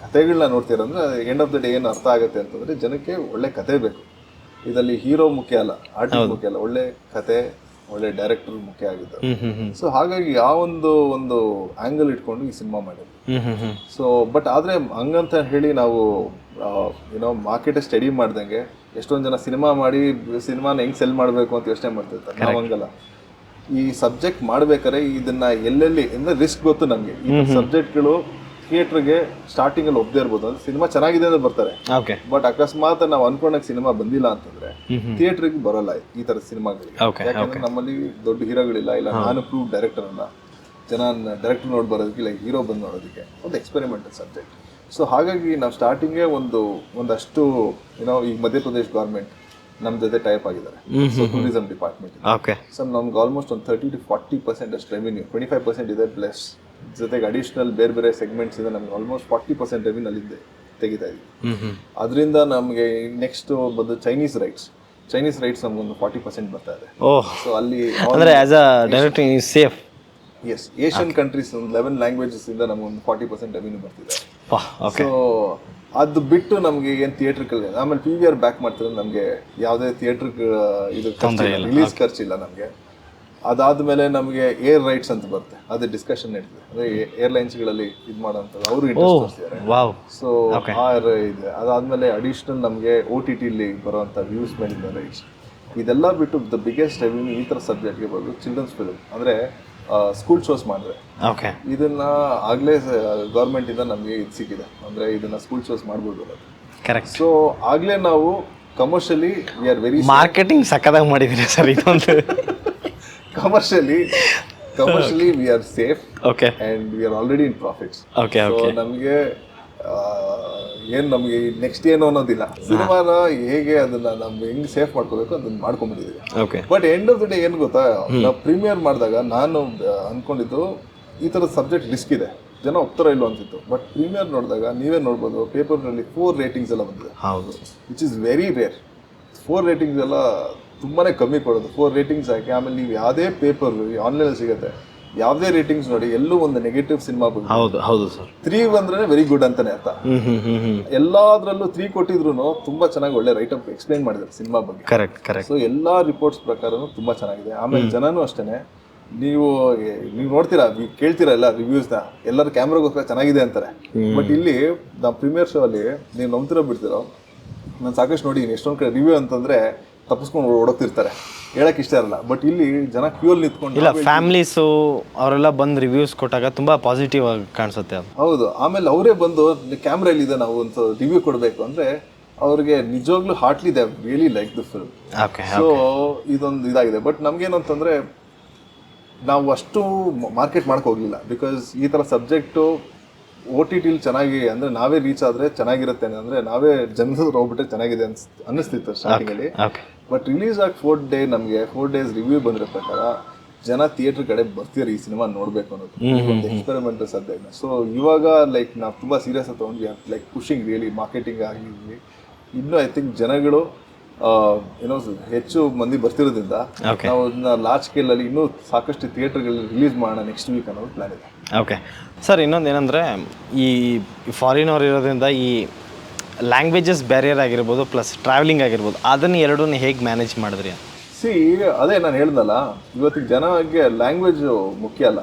[SPEAKER 2] ಕಥೆಗಳನ್ನ ಅಂದ್ರೆ ಎಂಡ್ ಆಫ್ ದ ಡೇ ಏನು ಅರ್ಥ ಆಗುತ್ತೆ ಅಂತಂದ್ರೆ ಜನಕ್ಕೆ ಒಳ್ಳೆ ಕತೆ ಬೇಕು. ಇದರಲ್ಲಿ ಹೀರೋ ಮುಖ್ಯ ಅಲ್ಲ ಆರ್ಟಿಸ್ಟ್ ಮುಖ್ಯ ಅಲ್ಲ ಒಳ್ಳೆ ಕತೆ ಒಳ್ಳೆ ಡೈರೆಕ್ಟರ್ ಮುಖ್ಯ ಆಗಿದ್ದು.
[SPEAKER 1] ಹ್ಞೂ ಹ್ಞೂ ಹ್ಞೂ
[SPEAKER 2] ಸೊ ಹಾಗಾಗಿ ಆ ಒಂದು ಒಂದು ಆಂಗಲ್ ಇಟ್ಕೊಂಡು ಈ ಸಿನಿಮಾ
[SPEAKER 1] ಮಾಡಿದ್ರು
[SPEAKER 2] ಸೊ ಬಟ್ ಆದರೆ ಹಂಗಂತ ಹೇಳಿ ನಾವು ಏನೋ ಮಾರ್ಕೆಟ್ ಸ್ಟಡಿ ಮಾಡ್ದಂಗೆ ಎಷ್ಟೊಂದು ಜನ ಸಿನಿಮಾ ಮಾಡಿ ಸಿನಿಮಾನ ಹೆಂಗ್ ಸೆಲ್ ಮಾಡಬೇಕು ಅಂತ ಯೋಚನೆ ಮಾಡ್ತಿರ್ತಾರೆ. ನಾವು ಹಂಗಲ್ಲ. ಈ ಸಬ್ಜೆಕ್ಟ್ ಮಾಡ್ಬೇಕಾರೆ ಇದನ್ನ ಎಲ್ಲೆಲ್ಲಿ ಅಂದ್ರೆ ರಿಸ್ಕ್ ಗೊತ್ತು ನಮಗೆ. ಈ ಸಬ್ಜೆಕ್ಟ್ಗಳು ಥಿಯೇಟರ್ಗೆ ಸ್ಟಾರ್ಟಿಂಗ್ ಅಲ್ಲಿ ಒಪ್ಪದೇ ಇರ್ಬೋದು. ಅಂದ್ರೆ ಸಿನಿಮಾ ಚೆನ್ನಾಗಿದೆ ಅಂತ ಬರ್ತಾರೆ.
[SPEAKER 1] ಓಕೆ
[SPEAKER 2] ಬಟ್ ಅಕಸ್ಮಾತ್ ನಾವು ಅನ್ಕೊಂಡಾಗ ಸಿನಿಮಾ ಬಂದಿಲ್ಲ ಅಂತಂದ್ರೆ ಥಿಯೇಟರ್ಗೆ ಬರಲ್ಲ ಈ ತರ ಸಿನಿಮಾಗಳಿಗೆ. ಯಾಕಂದ್ರೆ ನಮ್ಮಲ್ಲಿ ದೊಡ್ಡ ಹೀರೋಗಳಿಲ್ಲ. ಇಲ್ಲ ನಾನು ಪ್ರೂವ್ ಡೈರೆಕ್ಟರ್ ಅನ್ನ ಜನ ಡೈರೆಕ್ಟರ್ ನೋಡಿ ಬರೋದಕ್ಕೆ ಇಲ್ಲ ಹೀರೋ ಬಂದು ನೋಡೋದಕ್ಕೆ ಒಂದು ಎಕ್ಸ್ಪೆರಿಮೆಂಟಲ್ ಸಬ್ಜೆಕ್ಟ್ ಸೊ ಹಾಗಾಗಿ ನಾವು ಸ್ಟಾರ್ಟಿಂಗೇ ಒಂದು ಒಂದಷ್ಟು ಏನೋ ಈಗ ಮಧ್ಯಪ್ರದೇಶ್ ಗೌರ್ಮೆಂಟ್ ನಮ್ಮ ಜೊತೆ ಟೈಪ್ ಆಗಿದ್ದಾರೆ. ಟೂರಿಸಂ ಡಿಪಾರ್ಟ್ಮೆಂಟ್
[SPEAKER 1] ಓಕೆ
[SPEAKER 2] ಸೊ ನಮ್ಗೆ ಆಲ್ಮೋಸ್ಟ್ ಒಂದು ತರ್ಟಿ ಟು ಫಾರ್ಟಿ ಪರ್ಸೆಂಟ್ ಅಷ್ಟು ರೆವಿನ್ಯೂ ಟ್ವೆಂಟಿ ಫೈವ್ ಪರ್ಸೆಂಟ್ ಇದೆ ಪ್ಲಸ್ ಜೊತೆಗೆ ಅಡಿಷ್ನಲ್ ಬೇರೆ ಬೇರೆ ಸೆಗ್ಮೆಂಟ್ಸ್ ಇದೆ ನಮ್ಗೆ ಆಲ್ಮೋಸ್ಟ್ ಫಾರ್ಟಿ ಪರ್ಸೆಂಟ್ ರೆವಿನ್ ಅಲ್ಲಿಂದ ತೆಗಿತಾ
[SPEAKER 1] ಇದ್ವಿ
[SPEAKER 2] ಅದರಿಂದ ನಮಗೆ ನೆಕ್ಸ್ಟ್ ಬಂದು ಚೈನೀಸ್ ರೈಟ್ಸ್ ಚೈನೀಸ್ ರೈಟ್ಸ್ ನಮಗೊಂದು ಫಾರ್ಟಿ ಪರ್ಸೆಂಟ್ ಬರ್ತಾ ಇದೆ. ಸೊ ಅಲ್ಲಿ
[SPEAKER 1] ಅಂದರೆ as a directing is safe
[SPEAKER 2] as Asian countries ಒಂದು ಲೆವೆನ್ ಲ್ಯಾಂಗ್ವೇಜಸ್ ಇಂದ ನಮಗೊಂದು ಫಾರ್ಟಿ ಪರ್ಸೆಂಟ್ ರೆವಿನ್ಯೂ ಬರ್ತಿದೆ. ಸೊ ಅದು ಬಿಟ್ಟು ನಮಗೆ ಏನು ಥಿಯೇಟ್ರಿಕಲ್ ಆಮೇಲೆ ಪಿ ವಿ ಆರ್ ಬ್ಯಾಕ್ ಮಾಡ್ತಿದ್ರೆ ನಮಗೆ ಯಾವುದೇ ಥಿಯೇಟ್ರ್ ಇದು ರಿಲೀಸ್ ಖರ್ಚಿಲ್ಲ ನಮಗೆ. ಅದಾದ್ಮೇಲೆ ನಮಗೆ ಏರ್ ರೈಟ್ಸ್ ಅಂತ ಬರುತ್ತೆ. ಅದು ಡಿಸ್ಕಷನ್ ನಡೀತದೆ. ಅಂದ್ರೆ ಏರ್ಲೈನ್ಸ್ಗಳಲ್ಲಿ ಇದು ಮಾಡೋಂಥದ್ದು ಅವರು ಇಂಟ್ರೆಸ್ಟ್ ತೋರಿಸ್ತಿದ್ದಾರೆ
[SPEAKER 1] ವಾವ್.
[SPEAKER 2] ಸೊ ಇದೆ ಅದಾದ್ಮೇಲೆ ಅಡಿಷನಲ್ ನಮಗೆ ಓ ಟಿ ಟಿಲಿ ಬರುವಂಥ ವ್ಯೂಸ್ ಮೇಲಿಂದ ರೈಟ್ಸ್ ಇದೆಲ್ಲ ಬಿಟ್ಟು ದ ಬಿಗ್ಗೆಸ್ಟ್ ರೆವಿನ್ಯೂ ಈ ಥರ ಸಬ್ಜೆಕ್ಟ್ಗೆ ಬರೋದು ಚಿಲ್ಡ್ರನ್ಸ್ ಫಿಲ್ಮ್ ಅಂದ್ರೆ ಸ್ಕೂಲ್ ಶೋಸ್ ಮಾಡಿದ್ರೆ. ಇದನ್ನ ಆಗಲೇ ಗೌರ್ಮೆಂಟಿಂದ ನಮಗೆ ಇದು ಸಿಕ್ಕಿದೆ. ಅಂದರೆ ಇದನ್ನ ಸ್ಕೂಲ್ ಶೋಸ್ ಮಾಡ್ಬೋದು
[SPEAKER 1] ಕರೆಕ್ಟ್
[SPEAKER 2] ಸೊ ಆಗಲೇ ನಾವು commercially we are very
[SPEAKER 1] marketing ಸಕ್ಕದಾಗಿ ಮಾಡಿದ್ದೀರಿ ಸರ್ ಇದೊಂದು.
[SPEAKER 2] Commercially commercially we are safe
[SPEAKER 1] okay
[SPEAKER 2] and we are already in profits
[SPEAKER 1] okay
[SPEAKER 2] so
[SPEAKER 1] okay
[SPEAKER 2] ನಮಗೆ ಏನು ನಮಗೆ ನೆಕ್ಸ್ಟ್ ಏನು ಅನ್ನೋದಿಲ್ಲ. ಸಿನಿಮಾನ ಹೇಗೆ ಅದನ್ನ ನಮ್ಗೆ ಹೆಂಗ್ ಸೇಫ್ ಮಾಡ್ಕೋಬೇಕು ಅದನ್ನ ಮಾಡ್ಕೊಂಡ್ಬಿಟ್ಟಿದ್ದೀವಿ
[SPEAKER 1] okay
[SPEAKER 2] but end of the day ಏನು ಗೊತ್ತಾ? ನಾವು ಪ್ರೀಮಿಯರ್ ಮಾಡಿದಾಗ ನಾನು ಅಂದ್ಕೊಂಡಿದ್ದು ಅನ್ಕೊಂಡಿದ್ದು ಈ ಥರದ ಸಬ್ಜೆಕ್ಟ್ ರಿಸ್ಕ್ ಇದೆ. ಜನ ಒಪ್ತಾರ ಇಲ್ಲ ಅಂತಿತ್ತು. ಬಟ್ ಪ್ರೀಮಿಯರ್ ನೋಡಿದಾಗ ನೀವೇ ನೋಡ್ಬೋದು ಪೇಪರ್ನಲ್ಲಿ ಫೋರ್ ರೇಟಿಂಗ್ಸ್ ಎಲ್ಲ ಬಂದಿದೆ.
[SPEAKER 1] ಹೌದು.
[SPEAKER 2] Which is very rare for ratings ಎಲ್ಲ ತುಂಬಾನೇ ಕಮ್ಮಿ ಕೊಡೋದು. ಫೋರ್ ರೇಟಿಂಗ್ಸ್ ಹಾಕಿ ಆಮೇಲೆ ನೀವು ಯಾವುದೇ ಪೇಪರ್ ಆನ್ಲೈನಲ್ಲಿ ಸಿಗುತ್ತೆ. ಯಾವುದೇ ರೇಟಿಂಗ್ಸ್ ನೋಡಿ ಎಲ್ಲೂ ಒಂದು ನೆಗೆಟಿವ್ ಸಿನಿಮಾ ಬಗ್ಗೆ
[SPEAKER 1] ಹೌದು ಹೌದು ಸರ್
[SPEAKER 2] ತ್ರೀ ಬಂದ್ರೆ ವೆರಿ ಗುಡ್ ಅಂತಾನೆ ಅರ್ಥ. ಎಲ್ಲಾದ್ರಲ್ಲೂ ತ್ರೀ ಕೊಟ್ಟಿದ್ರು ತುಂಬಾ ಚೆನ್ನಾಗಿ ಒಳ್ಳೆ ರೈಟ್ ಅಪ್ ಎಕ್ಸ್ಪ್ಲೈನ್ ಮಾಡಿದ್ರು ಸಿನಿಮಾ ಬಗ್ಗೆ.
[SPEAKER 1] ಕರೆಕ್ಟ್ ಕರೆಕ್ಟ್
[SPEAKER 2] ಸೊ ಎಲ್ಲಾ ರಿಪೋರ್ಟ್ಸ್ ಪ್ರಕಾರನು ತುಂಬಾ ಚೆನ್ನಾಗಿದೆ. ಆಮೇಲೆ ಜನನು ಅಷ್ಟೇನೆ. ನೀವು ನೀವು ನೋಡ್ತೀರಾ ಕೇಳ್ತೀರಾ ಎಲ್ಲ ರಿವ್ಯೂಸ್ನ ಎಲ್ಲರೂ ಕ್ಯಾಮ್ರಾಗೋಸ್ಕರ ಚೆನ್ನಾಗಿದೆ ಅಂತಾರೆ. ಬಟ್ ಇಲ್ಲಿ ನಮ್ಮ ಪ್ರೀಮಿಯರ್ ಶೋ ಅಲ್ಲಿ ನೀವು ನಂಬ್ತಿರೋ ಬಿಡ್ತಿರೋ? ನಾನು ಸಾಕಷ್ಟು ನೋಡಿದ್ದೀನಿ ಎಷ್ಟೊಂದು ಕಡೆ ರಿವ್ಯೂ ಅಂತಂದ್ರೆ ತಪ್ಪಿಸ್ಕೊಂಡು ಓಡೋಗ್ತಿರ್ತಾರೆ ಹೇಳಕ್ ಇಷ್ಟ ಇರಲ್ಲ. ಬಟ್ ಇಲ್ಲಿ ಜನ ಕ್ಯೂ ಅಲ್ಲಿ ನಿಂತ್ಕೊಂಡು
[SPEAKER 1] ಇಲ್ಲ ಫ್ಯಾಮ್ಲೀಸು ಅವರೆಲ್ಲ ಬಂದು ರಿವ್ಯೂಸ್ ಕೊಟ್ಟಾಗ ತುಂಬ ಪಾಸಿಟಿವ್ ಆಗಿ ಕಾಣಿಸುತ್ತೆ ಅದು.
[SPEAKER 2] ಹೌದು. ಆಮೇಲೆ ಅವರೇ ಬಂದು ಕ್ಯಾಮ್ರಾ ಇದೆ ನಾವು ಒಂದು ರಿವ್ಯೂ ಕೊಡಬೇಕು ಅಂದ್ರೆ ಅವ್ರಿಗೆ ನಿಜವಾಗ್ಲೂ heartily they really like the film so ಇದೊಂದು ಇದಾಗಿದೆ. ಬಟ್ ನಮಗೇನಂತಂದರೆ ನಾವು ಅಷ್ಟು ಮಾರ್ಕೆಟ್ ಮಾಡಕ್ ಹೋಗ್ಲಿಲ್ಲ. ಬಿಕಾಸ್ ಈ ಥರ ಸಬ್ಜೆಕ್ಟು ಓ ಟಿ ಟಿಲಿ ಚೆನ್ನಾಗಿ ಅಂದ್ರೆ ನಾವೇ ರೀಚ್ ಆದ್ರೆ ಚೆನ್ನಾಗಿರುತ್ತೆ ಅಂದ್ರೆ ನಾವೇ ಜನರು ಹೋಗ್ಬಿಟ್ರೆ ಚೆನ್ನಾಗಿದೆ ಅನ್ಸ್ ಅನ್ನಿಸ್ತಿತ್ತು ಸ್ಟಾರ್ಟಿಂಗಲ್ಲಿ ಬಟ್ ರಿಲೀಸ್ ಆಗಿ ಫೋರ್ ಡೇ ನಮಗೆ ಫೋರ್ ಡೇಸ್ ರಿವ್ಯೂ ಬಂದಿರೋ ಪ್ರಕಾರ ಜನ ಥಿಯೇಟರ್ ಕಡೆ ಬರ್ತೀರಿ ಈ ಸಿನಿಮಾ ನೋಡ್ಬೇಕು ಅನ್ನೋದು. ಒಂದು ಸದ್ಯ ಇಲ್ಲ ಸೊ ಇವಾಗ ಲೈಕ್ ನಾವು ತುಂಬ ಸೀರಿಯಸ್ ಆಗಿ ತಗೊಂಡ್ವಿ. ಲೈಕ್ ಪುಷಿಂಗ್ ರಿಯಲಿ ಮಾರ್ಕೆಟಿಂಗ್ ಆಗಿದ್ವಿ. ಇನ್ನೂ ಐ ಥಿಂಕ್ ಜನಗಳು ಏನೋ ಹೆಚ್ಚು ಮಂದಿ ಬರ್ತಿರೋದ್ರಿಂದ. ನಾವು ಅದನ್ನ ಲಾರ್ಜ್ ಸ್ಕೇಲಲ್ಲಿ ಇನ್ನೂ ಸಾಕಷ್ಟು ಥಿಯೇಟರ್ಗಳಲ್ಲಿ ರಿಲೀಸ್ ಮಾಡೋಣ ನೆಕ್ಸ್ಟ್ ವೀಕ್ ಅನ್ನೋದು ಪ್ಲಾನ್ ಇದೆ.
[SPEAKER 1] ಓಕೆ ಸರ್ ಇನ್ನೊಂದು ಏನಂದರೆ ಈ ಫಾರಿನ್ ಅವ್ರು ಇರೋದ್ರಿಂದ ಈ ಲ್ಯಾಂಗ್ವೇಜಸ್ ಬ್ಯಾರಿಯರ್ ಆಗಿರ್ಬೋದು ಪ್ಲಸ್ ಟ್ರಾವೆಲಿಂಗ್ ಆಗಿರ್ಬೋದು ಅದನ್ನು ಎರಡೂ ಹೇಗೆ ಮ್ಯಾನೇಜ್ ಮಾಡಿದ್ರಿ?
[SPEAKER 2] ಸಿ ಅದೇ ನಾನು ಹೇಳ್ದಲ್ಲ ಇವತ್ತಿಗೆ ಜನಕ್ಕೆ ಲ್ಯಾಂಗ್ವೇಜ್ ಮುಖ್ಯ ಅಲ್ಲ.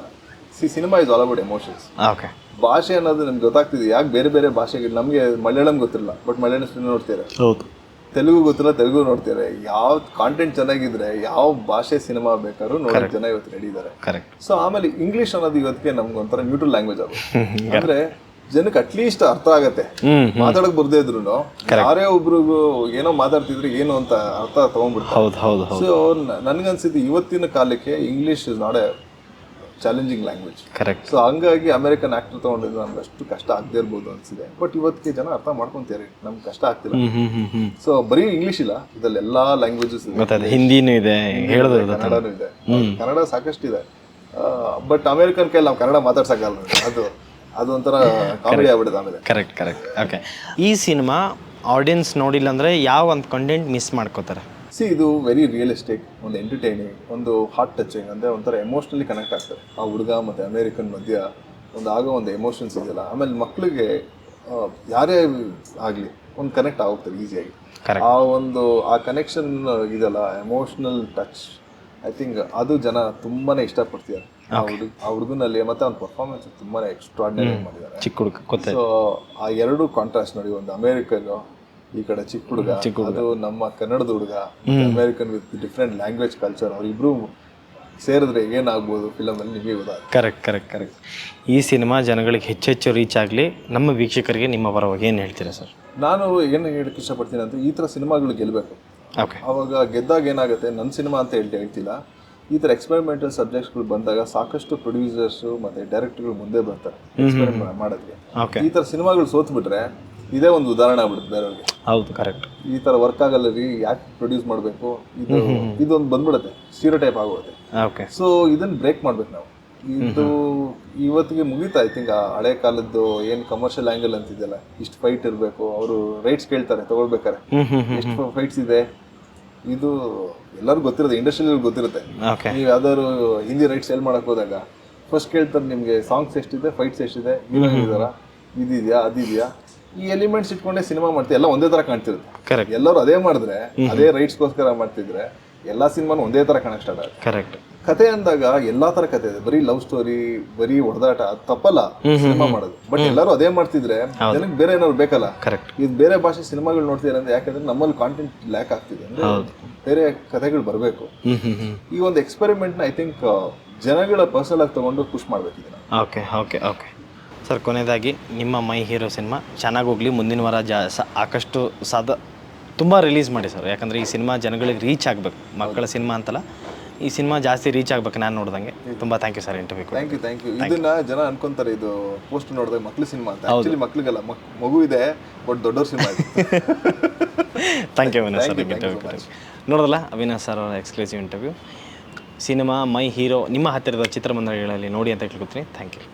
[SPEAKER 2] See cinema is all about emotions
[SPEAKER 1] okay
[SPEAKER 2] ಭಾಷೆ ಅನ್ನೋದು ನಮ್ಗೆ ಗೊತ್ತಾಗ್ತಿದೆ. ಯಾಕೆ ಬೇರೆ ಬೇರೆ ಭಾಷೆಗಳು ನಮಗೆ ಮಲಯಾಳಂ ಗೊತ್ತಿಲ್ಲ ಬಟ್ ಮಲಯಾಳಂ ಸಿನಿಮಾ ನೋಡ್ತೀರಾ?
[SPEAKER 1] ಹೌದು.
[SPEAKER 2] ತೆಲುಗು ಗೊತ್ತಿಲ್ಲ ತೆಲುಗು ನೋಡ್ತಾರೆ? ಯಾವ ಕಾಂಟೆಂಟ್ ಚೆನ್ನಾಗಿದ್ರೆ ಯಾವ ಭಾಷೆ ಸಿನಿಮಾ ಬೇಕಾದ್ರೂ ನೋಡೋಕೆ ಜನ ಇವತ್ತು ರೆಡಿ ಇದ್ದಾರೆ
[SPEAKER 1] ಕರೆಕ್ಟ್
[SPEAKER 2] ಸೊ ಆಮೇಲೆ ಇಂಗ್ಲಿಷ್ ಅನ್ನೋದು ಇವತ್ತಿಗೆ ನಮ್ಗೆ ಒಂಥರ ನ್ಯೂಟ್ರಲ್ ಲ್ಯಾಂಗ್ವೇಜ್ ಆಗುತ್ತೆ ಅಂದ್ರೆ ಜನಕ್ಕೆ ಅಟ್ಲೀಸ್ಟ್ ಅರ್ಥ ಆಗತ್ತೆ. ಮಾತಾಡಕ್ ಬರ್ದೇ ಇದ್ರು ಯಾರೇ ಒಬ್ರು ಏನೋ ಮಾತಾಡ್ತಿದ್ರೆ ಏನು ಅಂತ ಅರ್ಥ ತಗೊಂಡ್ಬಿಡ್ತಾರೆ.
[SPEAKER 1] ಹೌದು ಹೌದು ಹೌದು.
[SPEAKER 2] ಸೊ ನನ್ಗನ್ಸಿದ್ದು ಇವತ್ತಿನ ಕಾಲಕ್ಕೆ English is not a challenging language
[SPEAKER 1] correct
[SPEAKER 2] so ಹಂಗಾಗಿ ಅಮೆರಿಕನ್ ಆಕ್ಟರ್ ತಗೊಂಡಿದ್ರು ನಮ್ಗೆ ಅಷ್ಟು ಕಷ್ಟ ಆಗದೆ ಇರ್ಬೋದು ಅನ್ಸಿದೆ. ಬಟ್ ಇವತ್ತಿಗೆ ಜನ ಅರ್ಥ ಮಾಡ್ಕೊಂತಾರೆ ನಮ್ಗೆ ಕಷ್ಟ ಆಗ್ತಿಲ್ಲ. ಸೊ ಬರೀ ಇಂಗ್ಲಿಷ್ ಇಲ್ಲ. ಇದ್ರಲ್ಲಿ ಎಲ್ಲಾ ಲ್ಯಾಂಗ್ವೇಜಸ್ ಇದೆ.
[SPEAKER 1] ಹಿಂದಿನೂ ಇದೆ ಹೇಳಿದ್ರು
[SPEAKER 2] ಕನ್ನಡನೂ ಇದೆ. ಕನ್ನಡ ಸಾಕಷ್ಟು ಇದೆ ಬಟ್ ಅಮೆರಿಕನ್ ಕೈಲಿ ನಾವು ಕನ್ನಡ ಮಾತಾಡ್ಸಕ್ಕಲ್ಲ ಅದು ಅದು ಒಂಥರ ಕಾಮಿಡಿ ಆಗ್ಬಿಡುತ್ತೆ ಆಮೇಲೆ.
[SPEAKER 1] ಕರೆಕ್ಟ್ ಕರೆಕ್ಟ್ ಓಕೆ ಈ ಸಿನಿಮಾ ಆಡಿಯನ್ಸ್ ನೋಡಿಲ್ಲ ಅಂದರೆ ಯಾವ ಒಂದು ಕಂಟೆಂಟ್ ಮಿಸ್ ಮಾಡ್ಕೋತಾರೆ?
[SPEAKER 2] ಸಿ ಇದು ವೆರಿ ರಿಯಲಿಸ್ಟಿಕ್ ಒಂದು ಎಂಟರ್ಟೈನಿಂಗ್ ಒಂದು ಹಾರ್ಟ್ ಟಚಿಂಗ್ ಅಂದರೆ ಒಂಥರ ಎಮೋಷ್ನಲಿ ಕನೆಕ್ಟ್ ಆಗ್ತದೆ. ಆ ಹುಡುಗ ಮತ್ತು ಅಮೇರಿಕನ್ ಮಧ್ಯ ಒಂದು ಆಗೋ ಒಂದು ಎಮೋಷನ್ಸ್ ಇದೆಯಲ್ಲ ಆಮೇಲೆ ಮಕ್ಕಳಿಗೆ ಯಾರೇ ಆಗಲಿ ಒಂದು ಕನೆಕ್ಟ್ ಆಗುತ್ತೆ ಈಸಿಯಾಗಿ. ಆ ಒಂದು ಆ ಕನೆಕ್ಷನ್ ಇದೆಯಲ್ಲ ಎಮೋಷ್ನಲ್ ಟಚ್ ಐ ಥಿಂಕ್ ಅದು ಜನ ತುಂಬಾ ಇಷ್ಟಪಡ್ತಿದ್ದಾರೆ. ಆ ಹುಡುಗ ಆ ಹುಡುಗನಲ್ಲಿ ಮತ್ತೆ ಅವ್ನ ಪರ್ಫಾರ್ಮೆನ್ಸ್ ತುಂಬಾ ಎಕ್ಸ್ಟ್ರಾಡಿನರಿ ಮಾಡಿದ್ದಾರೆ
[SPEAKER 1] ಚಿಕ್ಕ ಹುಡುಗ ಗೊತ್ತಾಯ್ತು.
[SPEAKER 2] ಸೊ ಆ ಎರಡು ಕಾಂಟ್ರಾಸ್ಟ್ ನೋಡಿ ಒಂದು ಅಮೇರಿಕನ್ ಈ ಕಡೆ ಚಿಕ್ಕ ಹುಡುಗ ಅದು ನಮ್ಮ ಕನ್ನಡದ ಹುಡುಗ American with different language culture ಅವ್ರಿಬ್ರು ಸೇರಿದ್ರೆ ಏನಾಗ್ಬೋದು ಫಿಲಮ್ ಅಲ್ಲಿ ನಿಮಗೆ ಗೊತ್ತಾಗುತ್ತೆ.
[SPEAKER 1] ಕರೆಕ್ಟ್ ಕರೆಕ್ಟ್ ಕರೆಕ್ಟ್ ಈ ಸಿನಿಮಾ ಜನಗಳಿಗೆ ಹೆಚ್ಚೆಚ್ಚು ರೀಚ್ ಆಗಲಿ ನಮ್ಮ ವೀಕ್ಷಕರಿಗೆ ನಿಮ್ಮ ಪರವಾಗಿ ಏನು ಹೇಳ್ತೀರಾ ಸರ್?
[SPEAKER 2] ನಾನು ಏನು ಹೇಳಕ್ಕೆ ಇಷ್ಟಪಡ್ತೀನಿ ಅಂದರೆ ಈ ಥರ ಸಿನಿಮಾಗಳು ಗೆಲ್ಲಬೇಕು
[SPEAKER 1] ಓಕೆ
[SPEAKER 2] ಅವಾಗ ಗೆದ್ದಾಗ ಏನಾಗುತ್ತೆ ನನ್ನ ಸಿನಿಮಾ ಅಂತ ಹೇಳಿ ಹೇಳ್ತಿಲ್ಲ. ಈ ಥರ ಎಕ್ಸ್ಪೆರಿಮೆಂಟಲ್ ಸಬ್ಜೆಕ್ಟ್ಸ್ಗಳು ಬಂದಾಗ ಸಾಕಷ್ಟು ಪ್ರೊಡ್ಯೂಸರ್ಸು ಮತ್ತೆ ಡೈರೆಕ್ಟರ್ಗಳು ಮುಂದೆ ಬರ್ತಾರೆ ಎಕ್ಸ್ಪೆರಿಮೆಂಟ್ ಮಾಡೋದಕ್ಕೆ ಈ ಥರ ಸಿನಿಮಾಗಳು ಸೋತ್ಬಿಟ್ರೆ ಇದೇ ಒಂದು ಉದಾಹರಣೆ ಆಗ್ಬಿಡುತ್ತೆ ಬೇರೆಯವ್ರಿಗೆ.
[SPEAKER 1] ಹೌದು ಕರೆಕ್ಟ್
[SPEAKER 2] ಈ ಥರ ವರ್ಕ್ ಆಗಲ್ಲ ರೀ ಯಾಕೆ ಪ್ರೊಡ್ಯೂಸ್ ಮಾಡಬೇಕು? ಇದು ಇದೊಂದು ಬಂದ್ಬಿಡುತ್ತೆ ಸ್ಟೀರೋ ಟೈಪ್ ಆಗೋಗುತ್ತೆ.
[SPEAKER 1] ಓಕೆ
[SPEAKER 2] ಸೊ ಇದನ್ನು ಬ್ರೇಕ್ ಮಾಡ್ಬೇಕು ನಾವು. ಇದು ಇವತ್ತಿಗೆ ಮುಗೀತಾ ಐ ತಿಂಕ್ ಆ ಹಳೆ ಕಾಲದ್ದು ಏನು ಕಮರ್ಷಿಯಲ್ ಆಂಗಲ್ ಅಂತಿದೆಯಲ್ಲ ಇಷ್ಟು ಫೈಟ್ ಇರಬೇಕು ಅವರು ರೈಟ್ಸ್ ಕೇಳ್ತಾರೆ ತಗೊಳ್ಬೇಕಾರೆ ಎಷ್ಟು ಫೈಟ್ಸ್ ಇದೆ. ಇದು ಎಲ್ಲರಿಗೂ ಗೊತ್ತಿರುತ್ತೆ ಇಂಡಸ್ಟ್ರಿಯಲ್ಲಿ ಗೊತ್ತಿರುತ್ತೆ.
[SPEAKER 1] ಓಕೆ
[SPEAKER 2] ನೀವು ಯಾವ್ದಾದ್ರು ಹಿಂದಿ ರೈಟ್ಸ್ ಸೇಲ್ ಮಾಡಕ್ ಹೋದಾಗ ಫಸ್ಟ್ ಕೇಳ್ತಾರೆ ನಿಮಗೆ ಸಾಂಗ್ಸ್ ಎಷ್ಟಿದೆ ಫೈಟ್ಸ್ ಎಷ್ಟಿದೆ ನೀವು ಇದಾರ ಇದಿದೆಯಾ ಅದಿದೆಯಾ? ಈ ಎಲಿಮೆಂಟ್ಸ್ ಇಟ್ಕೊಂಡೆ ಸಿನಿಮಾ ಮಾಡ್ತೀವಿ ಎಲ್ಲ ಒಂದೇ ತರ ಕಾಣ್ತಿರುತ್ತೆ. ಎಲ್ಲರೂ ಅದೇ ಮಾಡಿದ್ರೆ ಅದೇ ರೈಟ್ಸ್ಗೋಸ್ಕರ ಮಾಡ್ತಿದ್ರೆ ಎಲ್ಲಾ ಸಿನಿಮಾನು ಒಂದೇ ತರ ಕಾಣಕ್ ಸ್ಟಾರ್ಟ್ ಆಗುತ್ತೆ.
[SPEAKER 1] ಕರೆಕ್ಟ್
[SPEAKER 2] ಕತೆ ಅಂದಾಗ ಎಲ್ಲಾ ತರ ಕತೆ ಇದೆ. ಬರೀ ಲವ್ ಸ್ಟೋರಿ ಬರೀ ಹೊಡೆದಾಟ ಅದು ತಪ್ಪಲ್ಲ. ಸಿನಿಮಾ ಮಾಡೋದು. ಬಟ್ ಎಲ್ಲರೂ ಅದೇ ಮಾಡ್ತಿದ್ರೆ ಜನಕ್ಕೆ ಬೇರೆ ಏನಾದ್ರು ಬೇಕಲ್ಲ?
[SPEAKER 1] ಕರೆಕ್ಟ್
[SPEAKER 2] ಇದು ಬೇರೆ ಭಾಷೆ ಸಿನಿಮಾಗಳು ನೋಡ್ತಿದ್ರೆ ಅಂದ್ರೆ ಯಾಕಂದ್ರೆ ನಮ್ಮಲ್ಲಿ ಕಾಂಟೆಂಟ್ ಲ್ಯಾಕ್ ಆಗ್ತಿದೆ. ಅಂದ್ರೆ ಬೇರೆ ಕಥೆಗಳು ಬರಬೇಕು. ಈ ಒಂದು ಎಕ್ಸ್ಪೆರಿಮೆಂಟ್ನ ಐ ಥಿಂಕ್ ಜನಗಳ ಪರ್ಸನಲ್ ಆಗಿ ತಗೊಂಡು ಪುಷ್ ಮಾಡ್ಬೇಕಿದೆ
[SPEAKER 1] ಓಕೆ ಓಕೆ ಓಕೆ ಸರ್ ಕೊನೆಯದಾಗಿ ನಿಮ್ಮ ಮೈ ಹೀರೋ ಸಿನಿಮಾ ಚೆನ್ನಾಗಿ ಹೋಗ್ಲಿ. ಮುಂದಿನ ವಾರ ಜಾ ಸಾಕಷ್ಟು ಸಾಧ ತುಂಬ ರಿಲೀಸ್ ಮಾಡಿ ಸರ್ ಯಾಕಂದರೆ ಈ ಸಿನಿಮಾ ಜನಗಳಿಗೆ ರೀಚ್ ಆಗಬೇಕು. ಮಕ್ಕಳ ಸಿನಿಮಾ ಅಂತಲ್ಲ. ಈ ಸಿನಿಮಾ ಜಾಸ್ತಿ ರೀಚ್ ಆಗ್ಬೇಕು ನಾನು ನೋಡ್ದಂಗೆ. ತುಂಬ thank you sir interview
[SPEAKER 2] thank you thank you ಇದನ್ನ ಜನ ಅನ್ಕೊಂತಾರೆ ಇದು ಪೋಸ್ಟ್ ನೋಡಿದ್ರೆ ಮಕ್ಳು ಸಿನಿಮಾ ಅಂತ. ಆಕ್ಚುಲಿ ಮಕ್ಳಿಗಲ್ಲ ಮಕ್ ಮಗು ಇದೆ ಬಟ್ ದೊಡ್ಡವ್ರ cinema
[SPEAKER 1] thank you Avinash sir interview ನೋಡೋದಲ್ಲ Avinash sir ಅವರ exclusive interview cinema my hero ನಿಮ್ಮ ಹತ್ತಿರದ ಚಿತ್ರಮಂದಿರಗಳಲ್ಲಿ ನೋಡಿ ಅಂತ ಕೇಳ್ಕೊತೀನಿ. Thank you